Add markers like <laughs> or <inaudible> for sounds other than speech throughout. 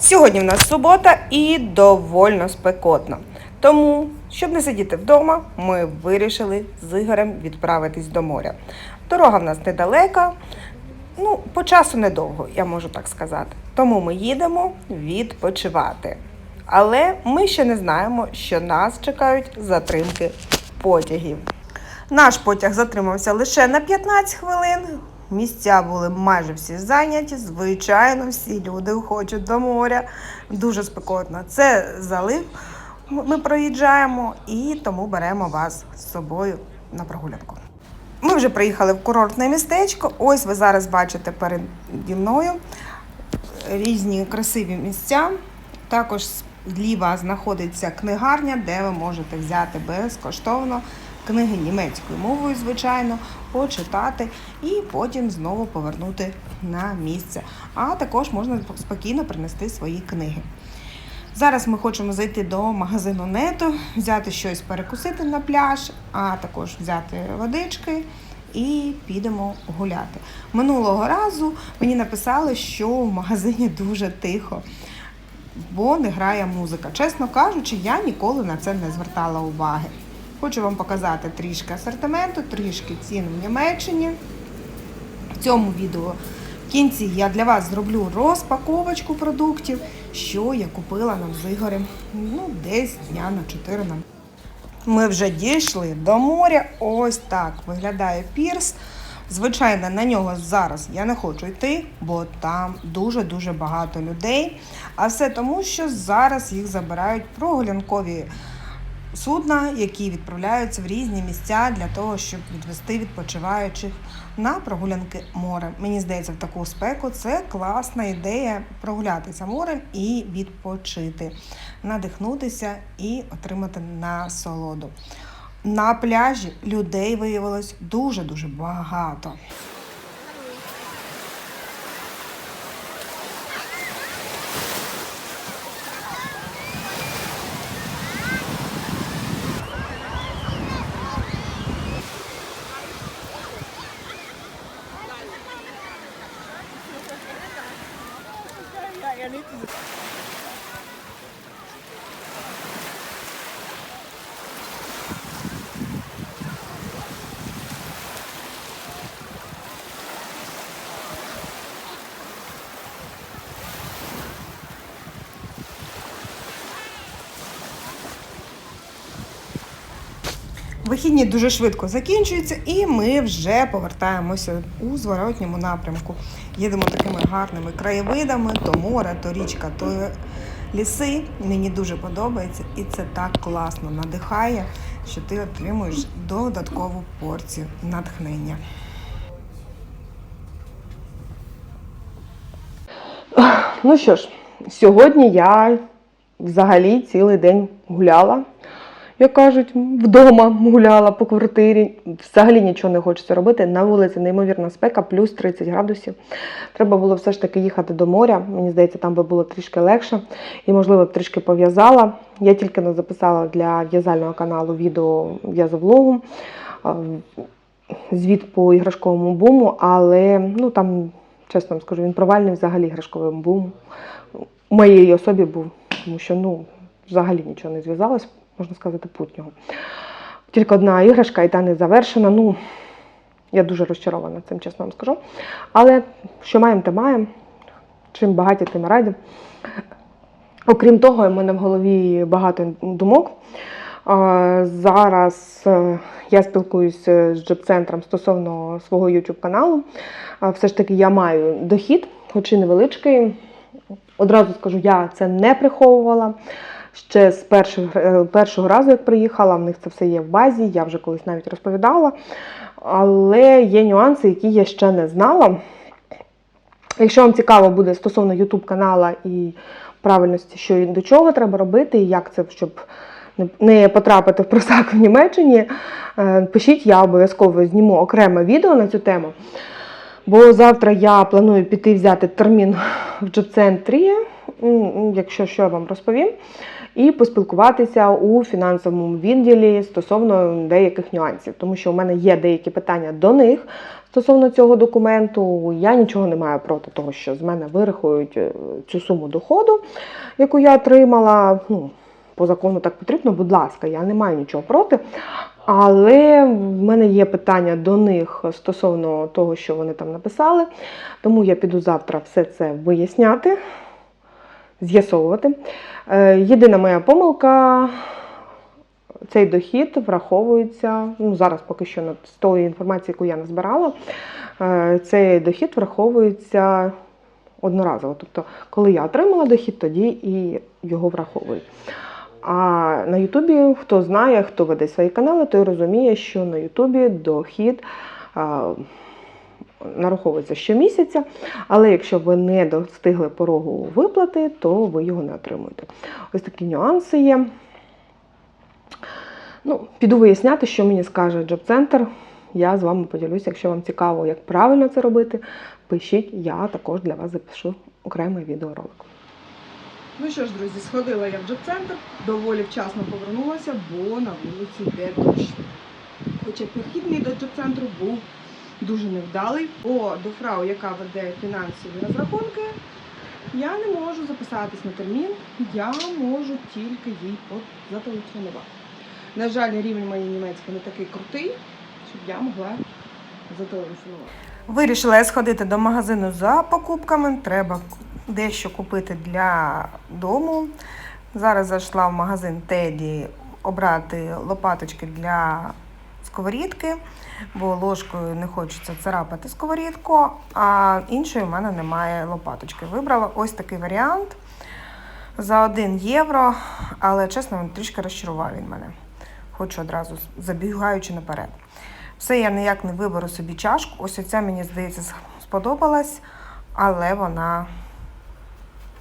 Сьогодні в нас субота і довольно спекотно. Тому, щоб не сидіти вдома, ми вирішили з Ігорем відправитись до моря. Дорога в нас недалека, ну, по часу недовго, я можу так сказати. Тому ми їдемо відпочивати. Але ми ще не знаємо, що нас чекають затримки потягів. Наш потяг затримався лише на 15 хвилин. Місця були майже всі зайняті. Звичайно, всі люди хочуть до моря. Дуже спекотно. Це залив. Ми проїжджаємо і тому беремо вас з собою на прогулянку. Ми вже приїхали в курортне містечко. Ось ви зараз бачите переді мною різні красиві місця. Також зліва знаходиться книгарня, де ви можете взяти безкоштовно книги німецькою мовою, звичайно, почитати і потім знову повернути на місце. А також можна спокійно принести свої книги. Зараз ми хочемо зайти до магазину Нето, взяти щось перекусити на пляж, а також взяти водички і підемо гуляти. Минулого разу мені написали, що в магазині дуже тихо, бо не грає музика. Чесно кажучи, я ніколи на це не звертала уваги. Хочу вам показати трішки асортименту, трішки цін в Німеччині. В цьому відео в кінці я для вас зроблю розпаковочку продуктів, що я купила нам з Ігорем ну, десь дня на 4 нам. Ми вже дійшли до моря. Ось так виглядає пірс. Звичайно, на нього зараз я не хочу йти, бо там дуже-дуже багато людей. А все тому, що зараз їх забирають прогулянкові судна, які відправляються в різні місця для того, щоб відвести відпочиваючих на прогулянки морем. Мені здається, в таку спеку це класна ідея прогулятися морем і відпочити, надихнутися і отримати насолоду. На пляжі людей виявилось дуже дуже багато. Вихідні дуже швидко закінчуються, і ми вже повертаємося у зворотньому напрямку. Їдемо такими гарними краєвидами, то море, то річка, то ліси. Мені дуже подобається, і це так класно надихає, що ти отримуєш додаткову порцію натхнення. Ну що ж, сьогодні я взагалі цілий день гуляла як кажуть, вдома гуляла по квартирі. Взагалі нічого не хочеться робити. На вулиці неймовірна спека, плюс 30 градусів. Треба було все ж таки їхати до моря. Мені здається, там би було трішки легше і, можливо, б трішки пов'язала. Я тільки не записала для в'язального каналу відео в'язовлогу, звіт по іграшковому буму, але ну там, чесно вам скажу, він провальний взагалі іграшковим бумом. У моєї особі був, тому що ну, взагалі нічого не зв'язалось можна сказати, путнього. Тільки одна іграшка, і та не завершена. Ну, я дуже розчарована цим, чесно вам скажу. Але що маємо, те маємо. Чим багаті, тим раді. Окрім того, в мене в голові багато думок. Зараз е, я спілкуюся з джоб-центром стосовно свого YouTube каналу. Все ж таки, я маю дохід, хоч і невеличкий. Одразу скажу, я це не приховувала ще з перших, е, першого разу, як приїхала, в них це все є в базі, я вже колись навіть розповідала. Але є нюанси, які я ще не знала. Якщо вам цікаво буде стосовно YouTube канала і правильності, що і до чого треба робити, і як це, щоб не потрапити в просак в Німеччині, е, пишіть, я обов'язково зніму окреме відео на цю тему. Бо завтра я планую піти взяти термін в джоб-центрі, якщо що я вам розповім і поспілкуватися у фінансовому відділі стосовно деяких нюансів, тому що у мене є деякі питання до них Стосовно цього документу, я нічого не маю проти того, що з мене вирахують е, цю суму доходу, яку я отримала. Ну, по закону так потрібно, будь ласка, я не маю нічого проти. Але в мене є питання до них стосовно того, що вони там написали. Тому я піду завтра все це виясняти, з'ясовувати. Е, Єдина моя помилка. Цей дохід враховується, ну зараз поки що з тої інформації, яку я назбирала, е, цей дохід враховується одноразово. Тобто, коли я отримала дохід, тоді і його враховують. А на Ютубі, хто знає, хто веде свої канали, той розуміє, що на Ютубі дохід а, нараховується щомісяця, але якщо ви не достигли порогу виплати, то ви його не отримуєте. Ось такі нюанси є. Ну, піду виясняти, що мені скаже Джоб-центр. Я з вами поділюся, якщо вам цікаво, як правильно це робити, пишіть, я також для вас запишу окремий відеоролик. Ну що ж, друзі, сходила я в джоб-центр, доволі вчасно повернулася, бо на вулиці йде дощ. Хоча підхідний до джоб-центру був дуже невдалий, бо до фрау, яка веде фінансові розрахунки, я не можу записатись на термін, я можу тільки їй зателефонувати. На жаль, рівень моєї німецької не такий крутий, щоб я могла зателефонувати. Вирішила я сходити до магазину за покупками. Треба дещо купити для дому. Зараз зайшла в магазин Теді обрати лопаточки для сковорідки, бо ложкою не хочеться царапати сковорідку, а іншої в мене немає лопаточки. Вибрала ось такий варіант за 1 євро, але чесно, він трішки розчарував він мене. Хочу одразу забігаючи наперед. Все, я ніяк не виберу собі чашку. Ось оця, мені здається, сподобалась, але вона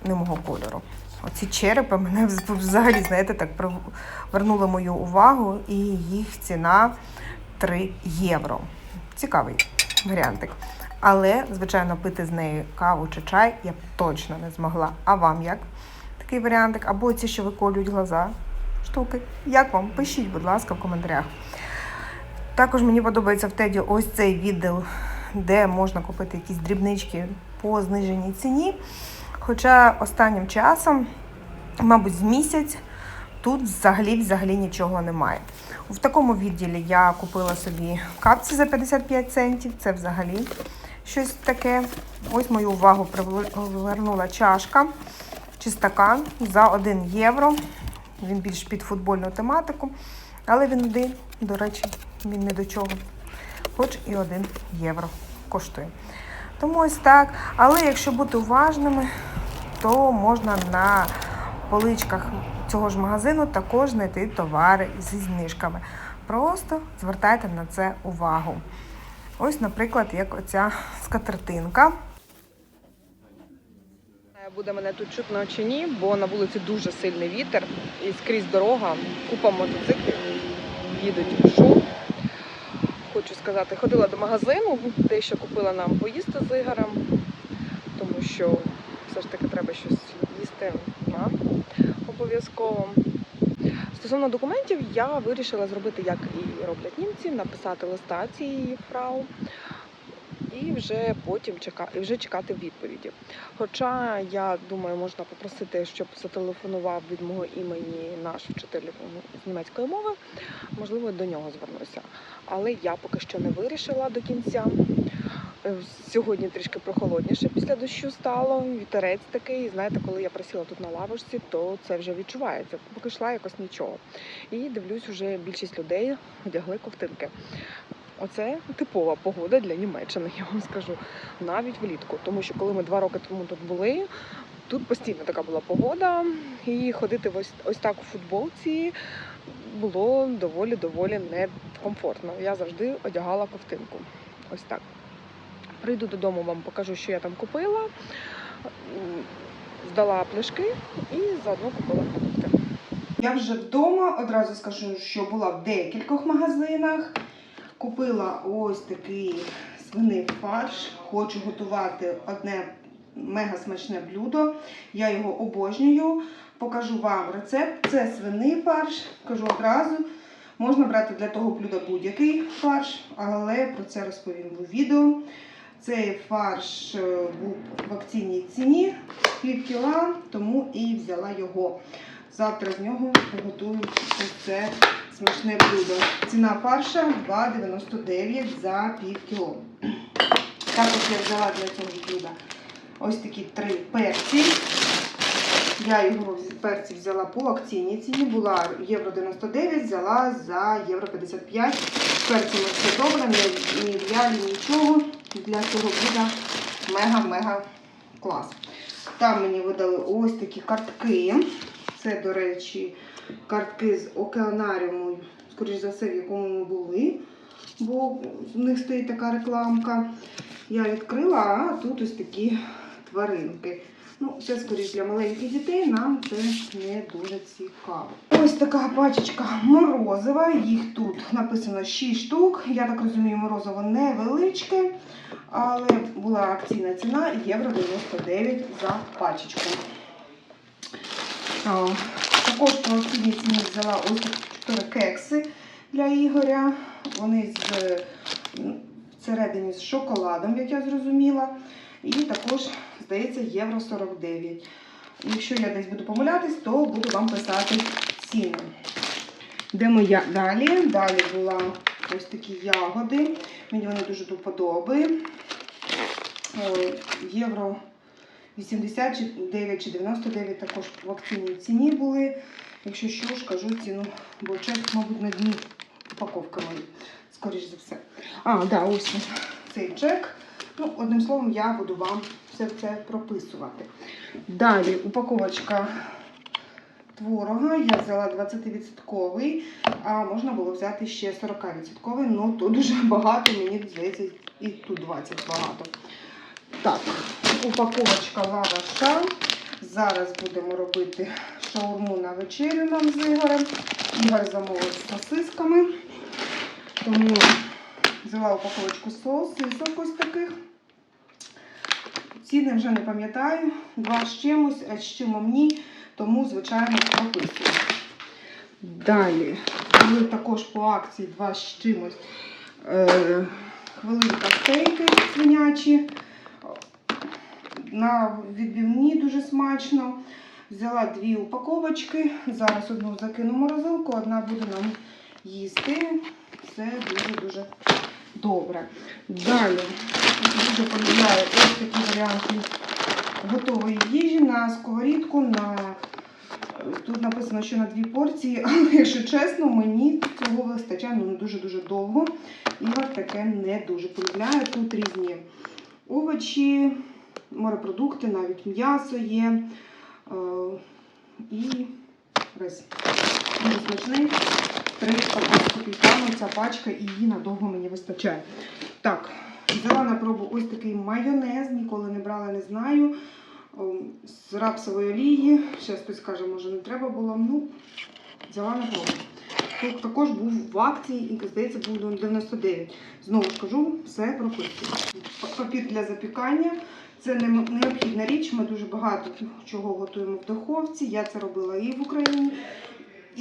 не мого кольору. Оці черепи мене взагалі, знаєте, так привернули мою увагу, і їх ціна 3 євро. Цікавий варіантик. Але, звичайно, пити з нею каву чи чай я б точно не змогла. А вам як? Такий варіантик? Або ці, що виколюють глаза штуки. Як вам? Пишіть, будь ласка, в коментарях. Також мені подобається в Теді ось цей відділ, де можна купити якісь дрібнички по зниженій ціні. Хоча останнім часом, мабуть, з місяць, тут взагалі взагалі нічого немає. В такому відділі я купила собі капці за 55 центів. Це взагалі щось таке. Ось мою увагу привернула чашка чи стакан за 1 євро. Він більш під футбольну тематику. Але він один, до речі, він не до чого. Хоч і 1 євро коштує. Тому ось так. Але якщо бути уважними, то можна на поличках цього ж магазину також знайти товари зі знижками. Просто звертайте на це увагу. Ось, наприклад, як оця скатертинка. Буде мене тут чутно чи ні, бо на вулиці дуже сильний вітер і скрізь дорога, купа мотоциклів їдуть в шум. Хочу сказати, ходила до магазину, дещо купила нам поїсти з Ігорем, тому що все ж таки треба щось їсти нам обов'язково. Стосовно документів, я вирішила зробити, як і роблять німці, написати листа цієї фрау і вже потім чекати, і вже чекати відповіді. Хоча я думаю, можна попросити, щоб зателефонував від мого імені наш вчитель з німецької мови. Можливо, до нього звернуся. Але я поки що не вирішила до кінця. Е, Сьогодні трішки прохолодніше після дощу стало. Вітерець такий. Знаєте, коли я присіла тут на лавочці, то це вже відчувається. Поки йшла якось нічого. І дивлюсь, вже більшість людей одягли ковтинки. Оце типова погода для Німеччини, <laughs> я вам скажу, навіть влітку. Тому що коли ми два роки тому тут були, тут постійно така була погода, і ходити ось, ось так у футболці було доволі-доволі некомфортно. Я завжди одягала ковтинку. Ось так. Прийду додому, вам покажу, що я там купила. Здала пляшки і заодно купила продукти. Я вже вдома, одразу скажу, що була в декількох магазинах. Купила ось такий свиний фарш. Хочу готувати одне мега смачне блюдо. Я його обожнюю. Покажу вам рецепт. Це свиний фарш. Кажу одразу. Можна брати для того блюда будь-який фарш, але про це розповім у відео. Цей фарш е, був в акційній ціні пів кіла, тому і взяла його. Завтра з нього приготую це смачне блюдо. Ціна фарша 2,99 за пів кіло. Також я взяла для цього блюда ось такі три перці. Я його перці взяла по акційній ціні, була євро 99, взяла за євро 55. З перцями все добре, не, в'ялі, нічого. Для цього буде мега-мега клас. Там мені видали ось такі картки. Це, до речі, картки з океанаріуму, скоріш за все, в якому ми були, бо в них стоїть така рекламка. Я відкрила, а тут ось такі тваринки. Ну, це скоріш для маленьких дітей, нам це не дуже цікаво. Ось така пачечка морозива. Їх тут написано 6 штук. Я так розумію, морозиво невеличке, але була акційна ціна євро 99 за пачечку. Також по акційній ціні взяла ось 4 кекси для Ігоря. Вони з всередині з шоколадом, як я зрозуміла. І також, здається, євро 49. Якщо я десь буду помилятись, то буду вам писати ціни. Йдемо я далі. Далі була ось такі ягоди. Мені вони дуже до вподоби. Євро 89 чи 99 також в акційній ціні були. Якщо що ж, кажу ціну, бо чек, мабуть, на дні упаковка мої, скоріш за все. А, да, ось цей чек. Ну, одним словом, я буду вам все це прописувати. Далі упаковочка творога. Я взяла 20%, а можна було взяти ще 40%. Ну, то дуже багато, мені здається, і тут 20 багато. Так, упаковочка лаваша. Зараз будемо робити шаурму на вечерю нам з Ігорем. Ігор замовив з сосисками. Тому взяла упаковочку сосисок ось таких. Ціни вже не пам'ятаю. Два з чимось, а з чимом ні. Тому, звичайно, прописую. Далі. Були також по акції два з чимось. Е, хвилинка стейки свинячі. На відбивні дуже смачно. Взяла дві упаковочки. Зараз одну закину в морозилку, одна буде нам їсти. Це дуже-дуже добре. Далі дуже полюбляю ось такі варіанти готової їжі на сковорідку. На... Тут написано, що на дві порції, <laughs> але якщо чесно, мені цього вистачає ну, дуже-дуже довго. Ігор таке не дуже полюбляє. Тут різні овочі, морепродукти, навіть м'ясо є. Е, і рис. Дуже смачний. Три копійками ця пачка і її надовго мені вистачає. Так, взяла на пробу ось такий майонез, ніколи не брала, не знаю. З рапсової олії. Ще хтось каже, може не треба було. Ну, взяла на пробу. Тут також був в акції і, здається, був 99. Знову ж кажу, все прописую. Папір для запікання. Це необхідна річ. Ми дуже багато чого готуємо в духовці. Я це робила і в Україні.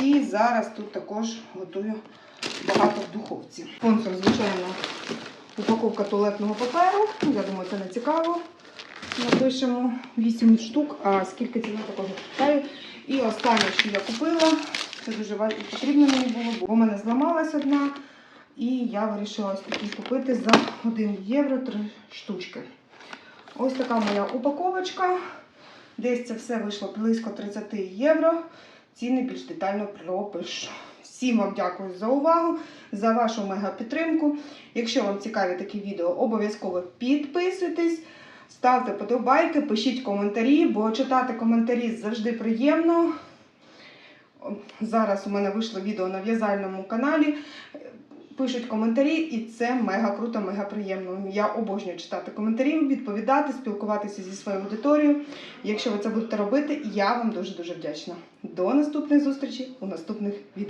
І зараз тут також готую багато в духовці. Спонсор, звичайно, упаковка туалетного паперу. Я думаю, це не цікаво. Напишемо 8 штук, а скільки ціна також питаю. І останнє, що я купила, це дуже потрібно мені було, бо у мене зламалась одна. І я вирішила такі купити за 1 євро 3 штучки. Ось така моя упаковочка. Десь це все вийшло близько 30 євро. Ціни більш детально пропишу. Всім вам дякую за увагу, за вашу мегапідтримку. Якщо вам цікаві такі відео, обов'язково підписуйтесь, ставте подобайки, пишіть коментарі, бо читати коментарі завжди приємно. Зараз у мене вийшло відео на в'язальному каналі. Пишуть коментарі, і це мега круто, мега приємно. Я обожнюю читати коментарі, відповідати, спілкуватися зі своєю аудиторією. Якщо ви це будете робити, я вам дуже дуже вдячна. До наступних зустрічей у наступних відео.